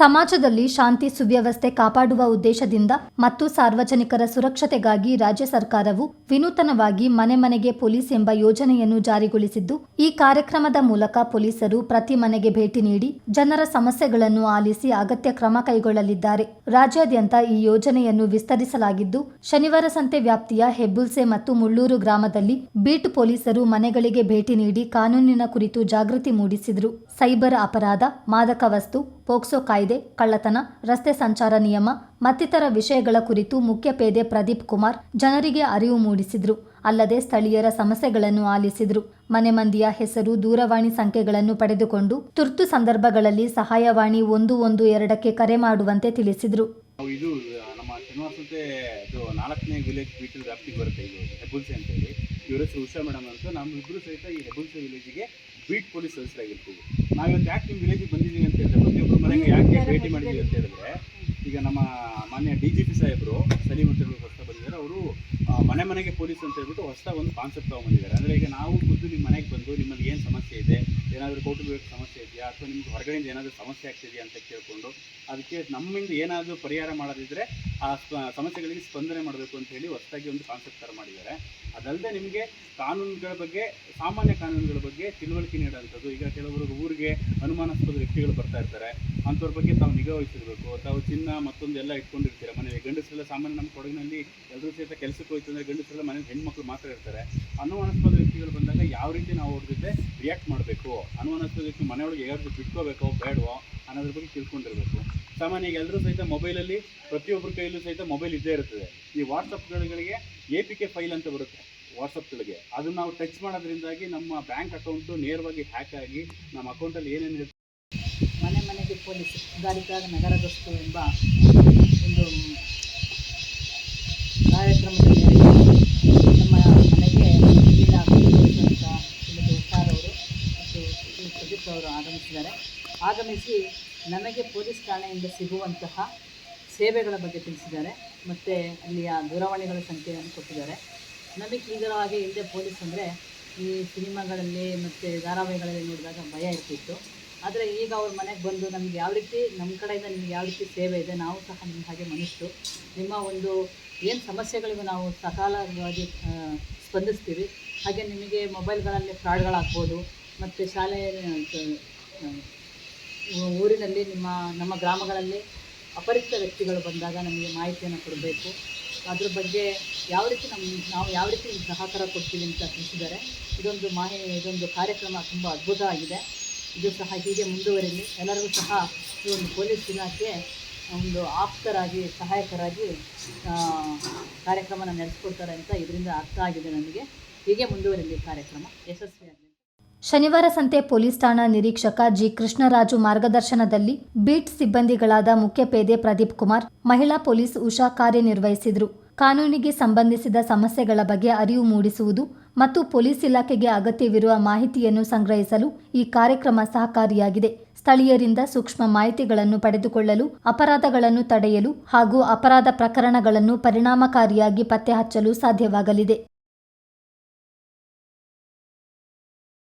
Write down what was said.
ಸಮಾಜದಲ್ಲಿ ಶಾಂತಿ ಸುವ್ಯವಸ್ಥೆ ಕಾಪಾಡುವ ಉದ್ದೇಶದಿಂದ ಮತ್ತು ಸಾರ್ವಜನಿಕರ ಸುರಕ್ಷತೆಗಾಗಿ ರಾಜ್ಯ ಸರ್ಕಾರವು ವಿನೂತನವಾಗಿ ಮನೆ ಮನೆಗೆ ಪೊಲೀಸ್ ಎಂಬ ಯೋಜನೆಯನ್ನು ಜಾರಿಗೊಳಿಸಿದ್ದು, ಈ ಕಾರ್ಯಕ್ರಮದ ಮೂಲಕ ಪೊಲೀಸರು ಪ್ರತಿ ಮನೆಗೆ ಭೇಟಿ ನೀಡಿ ಜನರ ಸಮಸ್ಯೆಗಳನ್ನು ಆಲಿಸಿ ಅಗತ್ಯ ಕ್ರಮ ಕೈಗೊಳ್ಳಲಿದ್ದಾರೆ. ರಾಜ್ಯಾದ್ಯಂತ ಈ ಯೋಜನೆಯನ್ನು ವಿಸ್ತರಿಸಲಾಗಿದ್ದು, ಶನಿವಾರ ಸಂತೆ ವ್ಯಾಪ್ತಿಯ ಹೆಬ್ಬುಲ್ಸೆ ಮತ್ತು ಮುಳ್ಳೂರು ಗ್ರಾಮದಲ್ಲಿ ಬೀಟ್ ಪೊಲೀಸರು ಮನೆಗಳಿಗೆ ಭೇಟಿ ನೀಡಿ ಕಾನೂನಿನ ಕುರಿತು ಜಾಗೃತಿ ಮೂಡಿಸಿದರು. ಸೈಬರ್ ಅಪರಾಧ, ಮಾದಕ ವಸ್ತು, ಪೋಕ್ಸೋ ಕಾಯ್ದೆ ಕಳ್ಳತನ, ರಸ್ತೆ ಸಂಚಾರ ನಿಯಮ, ಮತ್ತಿತರ ವಿಷಯಗಳ ಕುರಿತು ಮುಖ್ಯ ಪೇದೆ ಪ್ರದೀಪ್ ಕುಮಾರ್ ಜನರಿಗೆ ಅರಿವು ಮೂಡಿಸಿದ್ರು. ಅಲ್ಲದೆ ಸ್ಥಳೀಯರ ಸಮಸ್ಯೆಗಳನ್ನು ಆಲಿಸಿದ್ರು. ಮನೆ ಮಂದಿಯ ಹೆಸರು, ದೂರವಾಣಿ ಸಂಖ್ಯೆಗಳನ್ನು ಪಡೆದುಕೊಂಡು ತುರ್ತು ಸಂದರ್ಭಗಳಲ್ಲಿ ಸಹಾಯವಾಣಿ ಒಂದು ಒಂದು ಎರಡಕ್ಕೆ ಕರೆ ಮಾಡುವಂತೆ ತಿಳಿಸಿದ್ರು. ಇದು, ನಮ್ಮ ಉಷಾ ಮೇಡಮ್ ಅಂತ. ನಮ್ಮಿಬ್ಬರು ಸಹಿತ ಈ ಹೆಬ್ಬುಲ್ಸೆ ವಿಲೇಜಿಗೆ ಬೀಟ್ ಪೊಲೀಸ್ ಸದಸ್ಯರಾಗಿರ್ತೀವಿ ನಾವಿವತ್ತು ಯಾಕೆ ನಿಮ್ಮ ವಿಲೇಜಿಗೆ ಬಂದಿದ್ದೀವಿ ಅಂತ ಹೇಳಿದ್ರೆ ಪ್ರತಿಯೊಬ್ಬರು ಮನೆಗೆ ಯಾಕೆ ಭೇಟಿ ಮಾಡಿದ್ದೀವಿ ಅಂತ ಹೇಳಿದ್ರೆ ಈಗ ನಮ್ಮ ಮಾನ್ಯ ಡಿ ಜಿ ಪಿ ಸಾಹೇಬರು ಸಲೀಂ ಹೊಸ ಅವರು ಮನೆ ಮನೆಗೆ ಪೊಲೀಸ್ ಅಂತ ಹೇಳ್ಬಿಟ್ಟು ಹೊಸ ಒಂದು ಕಾನ್ಸೆಪ್ಟ್ ತೊಗೊಂಡಿದ್ದಾರೆ ಅಂದರೆ ಈಗ ನಾವು ಖುದ್ದು ನಿಮ್ಮ ಮನೆಗೆ ಬಂದು ನಿಮ್ಮಲ್ಲಿ ಏನು ಸಮಸ್ಯೆ ಇದೆ, ಏನಾದರೂ ಕೌಟುಂಬಿಕ ಸಮಸ್ಯೆ ಇದೆಯಾ, ಅಥವಾ ನಿಮ್ಗೆ ಹೊರಗಡೆಯಿಂದ ಏನಾದರೂ ಸಮಸ್ಯೆ ಆಗ್ತಿದೆಯಾ ಅಂತ ಕೇಳಿಕೊಂಡು ಅದಕ್ಕೆ ನಮ್ಮಿಂದ ಏನಾದರೂ ಪರಿಹಾರ ಮಾಡೋದಿದ್ರೆ ಆ ಸಮಸ್ಯೆಗಳಿಗೆ ಸ್ಪಂದನೆ ಮಾಡಬೇಕು ಅಂತ ಹೇಳಿ ಹೊಸದಾಗಿ ಒಂದು ಕಾನ್ಸೆಪ್ಟ್ ಥರ ಮಾಡಿದ್ದಾರೆ. ಅದಲ್ಲದೆ ನಿಮಗೆ ಕಾನೂನುಗಳ ಬಗ್ಗೆ, ಸಾಮಾನ್ಯ ಕಾನೂನುಗಳ ಬಗ್ಗೆ ತಿಳುವಳಿಕೆ ನೀಡುವಂಥದ್ದು ಈಗ ಕೆಲವರು ಊರಿಗೆ ಅನುಮಾನಾಸ್ಪದ ವ್ಯಕ್ತಿಗಳು ಬರ್ತಾ ಇರ್ತಾರೆ. ಅಂಥವ್ರ ಬಗ್ಗೆ ತಾವು ನಿಗಾ ವಹಿಸಿರ್ಬೇಕು. ತಾವು ಚಿನ್ನ ಮತ್ತೊಂದು ಎಲ್ಲ ಇಟ್ಕೊಂಡಿರ್ತೀರ ಮನೆಯಲ್ಲಿ ಗಂಡಸರೆಲ್ಲ ಸಾಮಾನ್ಯ ನಮ್ಮ ಕೊಡಗಿನಲ್ಲಿ ಎಲ್ಲರೂ ಸಹಿತ ಕೆಲಸಕ್ಕೆ ಹೋಯ್ತು ಅಂದರೆ ಗಂಡಸರೆಲ್ಲ ಮನೇಲಿ ಹೆಣ್ಮಕ್ಳು ಮಾತ್ರ ಇರ್ತಾರೆ. ಅನುಮಾನಾಸ್ಪದ ವ್ಯಕ್ತಿಗಳು ಬಂದಾಗ ಯಾವ ರೀತಿ ನಾವು ಅವ್ರ ಜೊತೆ ರಿಯಾಕ್ಟ್ ಮಾಡಬೇಕು? ಅನುಮಾನಾಸ್ಪದ ವ್ಯಕ್ತಿ ಮನೆಯೊಳಗೆ ಯಾರು ಬಿಟ್ಕೋಬೇಕೋ, ಬೇಡವೋ ಅನ್ನೋದ್ರ ಬಗ್ಗೆ ತಿಳ್ಕೊಂಡಿರ್ಬೇಕು. ಸಾಮಾನ್ಯ ಈಗ ಎಲ್ಲರೂ ಸಹಿತ ಮೊಬೈಲಲ್ಲಿ ಪ್ರತಿಯೊಬ್ಬರ ಕೈಯಲ್ಲೂ ಸಹಿತ ಮೊಬೈಲ್ ಇದ್ದೇ ಇರ್ತದೆ. ಈ ವಾಟ್ಸಪ್ಗಳಿಗೆ ಎ ಪಿ ಕೆ ಫೈಲ್ ಅಂತ ಬರುತ್ತೆ ವಾಟ್ಸಪ್ಗಳಿಗೆ ಅದನ್ನ ನಾವು ಟಚ್ ಮಾಡೋದ್ರಿಂದಾಗಿ ನಮ್ಮ ಬ್ಯಾಂಕ್ ಅಕೌಂಟು ನೇರವಾಗಿ ಹ್ಯಾಕ್ ಆಗಿ ನಮ್ಮ ಅಕೌಂಟಲ್ಲಿ ಏನೇನು ಇರುತ್ತೆ ಮನೆ ಮನೆಗೆ ಪೊಲೀಸ್ ಸುಧಾರಿತ ನಗರ ಗಸ್ತು ಎಂಬ ಒಂದು ಕಾರ್ಯಕ್ರಮದಲ್ಲಿ ನಮ್ಮ ಮನೆಗೆ ಇಲ್ಲಿನ ಪೊಲೀಸ್ ಅಂತ ಶ್ರೀಮತಿ ಉಷಾರ್ ಅವರು ಮತ್ತು ಶ್ರೀ ಪ್ರದೀಪ್ ಅವರು ಆಗಮಿಸಿದ್ದಾರೆ ಆಗಮಿಸಿ ನಮಗೆ ಪೊಲೀಸ್ ಠಾಣೆಯಿಂದ ಸಿಗುವಂತಹ ಸೇವೆಗಳ ಬಗ್ಗೆ ತಿಳಿಸಿದ್ದಾರೆ. ಮತ್ತು ಅಲ್ಲಿಯ ದೂರವಾಣಿಗಳ ಸಂಖ್ಯೆಯನ್ನು ಕೊಟ್ಟಿದ್ದಾರೆ. ನಮಗೆ ಇಲ್ಲೇ ಹಿಂದೆ ಪೊಲೀಸ್ ಅಂದರೆ ಈ ಸಿನಿಮಾಗಳಲ್ಲಿ ಮತ್ತು ಧಾರಾವಾಹಿಗಳಲ್ಲಿ ನೋಡಿದಾಗ ಭಯ ಇರ್ತಿತ್ತು. ಆದರೆ ಈಗ ಅವ್ರ ಮನೆಗೆ ಬಂದು ನಮ್ಗೆ ಯಾವ ರೀತಿ ನಮ್ಮ ಕಡೆಯಿಂದ ನಿಮ್ಗೆ ಯಾವ ರೀತಿ ಸೇವೆ ಇದೆ, ನಾವು ಸಹ ನಿಮ್ಮ ಹಾಗೆ ಮನುಷ್ಯರು ನಿಮ್ಮ ಒಂದು ಏನು ಸಮಸ್ಯೆಗಳಿಗೂ ನಾವು ಸಕಾಲವಾಗಿ ಸ್ಪಂದಿಸ್ತೀವಿ. ಹಾಗೆ ನಿಮಗೆ ಮೊಬೈಲ್ಗಳಲ್ಲಿ ಫ್ರಾಡ್ಗಳಾಗ್ಬೋದು ಮತ್ತು ಶಾಲೆ ಊರಿನಲ್ಲಿ, ನಿಮ್ಮ, ನಮ್ಮ ಗ್ರಾಮಗಳಲ್ಲಿ ಅಪರಿಚಿತ ವ್ಯಕ್ತಿಗಳು ಬಂದಾಗ ನಮಗೆ ಮಾಹಿತಿಯನ್ನು ಕೊಡಬೇಕು. ಅದ್ರ ಬಗ್ಗೆ ಯಾವ ರೀತಿ ನಮ್ಮ ನಾವು ಯಾವ ರೀತಿ ಸಹಕಾರ ಕೊಡ್ತೀವಿ ಅಂತ ತಿಳಿಸಿದ್ದಾರೆ. ಇದೊಂದು ಮಾಹಿ, ಇದೊಂದು ಕಾರ್ಯಕ್ರಮ ತುಂಬ ಅದ್ಭುತ ಆಗಿದೆ ಇದು ಸಹ ಹೀಗೆ ಮುಂದುವರಿಲಿ. ಎಲ್ಲರಿಗೂ ಸಹ ಈ ಒಂದು ಪೊಲೀಸ್ ಇಲಾಖೆ ಒಂದು ಆಪ್ತರಾಗಿ, ಸಹಾಯಕರಾಗಿ ಕಾರ್ಯಕ್ರಮನ ನಡೆಸ್ಕೊಡ್ತಾರೆ ಅಂತ ಇದರಿಂದ ಅರ್ಥ ಆಗಿದೆ ನನಗೆ ಹೀಗೆ ಮುಂದುವರಿಲಿ ಕಾರ್ಯಕ್ರಮ. ಯಶಸ್ವಿಯಾಗಲಿ. ಶನಿವಾರ ಸಂತೆ ಪೊಲೀಸ್ ಠಾಣಾ ನಿರೀಕ್ಷಕ ಜಿ. ಕೃಷ್ಣರಾಜು ಮಾರ್ಗದರ್ಶನದಲ್ಲಿ ಬೀಟ್ ಸಿಬ್ಬಂದಿಗಳಾದ ಮುಖ್ಯ ಪೇದೆ ಪ್ರದೀಪ್ ಕುಮಾರ್, ಮಹಿಳಾ ಪೊಲೀಸ್ ಉಷಾ ಕಾರ್ಯನಿರ್ವಹಿಸಿದರು. ಕಾನೂನಿಗೆ ಸಂಬಂಧಿಸಿದ ಸಮಸ್ಯೆಗಳ ಬಗ್ಗೆ ಅರಿವು ಮೂಡಿಸುವುದು ಮತ್ತು ಪೊಲೀಸ್ ಇಲಾಖೆಗೆ ಅಗತ್ಯವಿರುವ ಮಾಹಿತಿಯನ್ನು ಸಂಗ್ರಹಿಸಲು ಈ ಕಾರ್ಯಕ್ರಮ ಸಹಕಾರಿಯಾಗಿದೆ. ಸ್ಥಳೀಯರಿಂದ ಸೂಕ್ಷ್ಮ ಮಾಹಿತಿಗಳನ್ನು ಪಡೆದುಕೊಳ್ಳಲು, ಅಪರಾಧಗಳನ್ನು ತಡೆಯಲು ಹಾಗೂ ಅಪರಾಧ ಪ್ರಕರಣಗಳನ್ನು ಪರಿಣಾಮಕಾರಿಯಾಗಿ ಪತ್ತೆಹಚ್ಚಲು ಸಾಧ್ಯವಾಗಲಿದೆ.